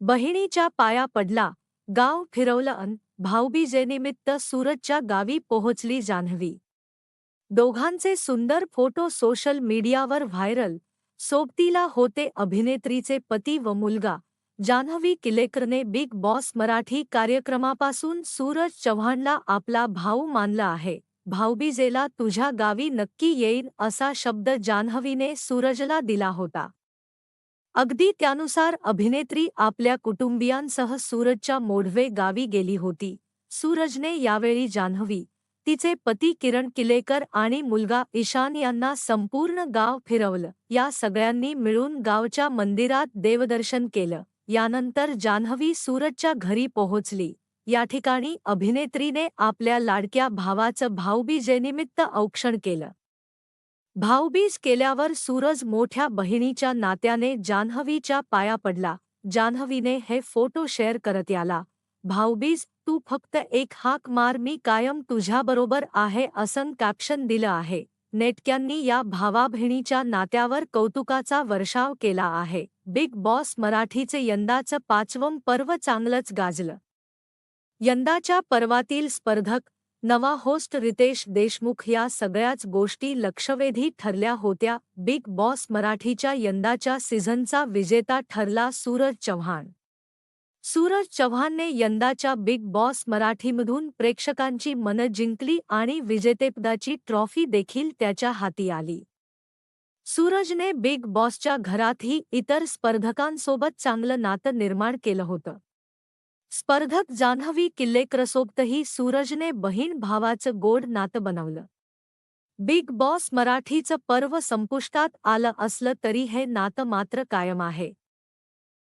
बहिणीच्या पाया पडला गाव फिरवलं अन भाऊबीजेनिमित्त सूरजच्या गावी पोहोचली जान्हवी. दोघांचे सुंदर फोटो सोशल मीडियावर व्हायरल सोबतीला होते अभिनेत्रीचे पती व मुलगा जान्हवी किलेकरने बिग बॉस मराठी कार्यक्रमापासून सूरज चव्हाणला आपला भाऊ मानला आहे भाऊबीजेला तुझ्या गावी नक्की येईन असा शब्द जान्हवीने सूरजला दिला होता. अगदी त्यानुसार अभिनेत्री आपल्या कुटुंबियांसह सूरजच्या मोढवे गावी गेली होती. सूरजने यावेळी जान्हवी तिचे पती किरण किलेकर आणि मुलगा ईशान यांना संपूर्ण गाव फिरवलं. या सगळ्यांनी मिळून गावच्या मंदिरात देवदर्शन केलं. यानंतर जान्हवी सूरजच्या घरी पोहोचली. या ठिकाणी अभिनेत्रीने आपल्या लाडक्या भावाचं भाऊबीजेनिमित्त औक्षण केलं. भाऊबीज केल्यावर सूरज मोठ्या बहिणीच्या नात्याने जान्हवीच्या पाया पडला. जान्हवीने हे फोटो शेअर करत याला भाऊबीज तू फक्त एक हाक मार मी कायम तुझ्याबरोबर आहे असं कॅप्शन दिलं आहे. नेटक्यांनी या भावाबहिणीच्या नात्यावर कौतुकाचा वर्षाव केला आहे. बिग बॉस मराठीचे यंदाचं पाचवं पर्व चांगलंच गाजलं. यंदाच्या पर्वातील स्पर्धक नवा होस्ट रितेश देशमुख या सगळ्याच गोष्टी लक्षवेधी ठरल्या होत्या. बिग बॉस मराठीच्या यंदाच्या सीझनचा विजेता ठरला सूरज चव्हाण. सूरज चव्हाणने यंदाच्या बिग बॉस मराठीमधून प्रेक्षकांची मनं जिंकली आणि विजेतेपदाची ट्रॉफी देखील त्याच्या हाती आली. सूरजने बिग बॉसच्या घरातही इतर स्पर्धकांसोबत चांगलं नातं निर्माण केलं होतं. स्पर्धक जान्हवी किल्लेकरसोबतही सूरजने बहीण भावाचं गोड नातं बनवलं. बिग बॉस मराठीचं पर्व संपुष्टात आलं असलं तरी हे नातं मात्र कायम आहे.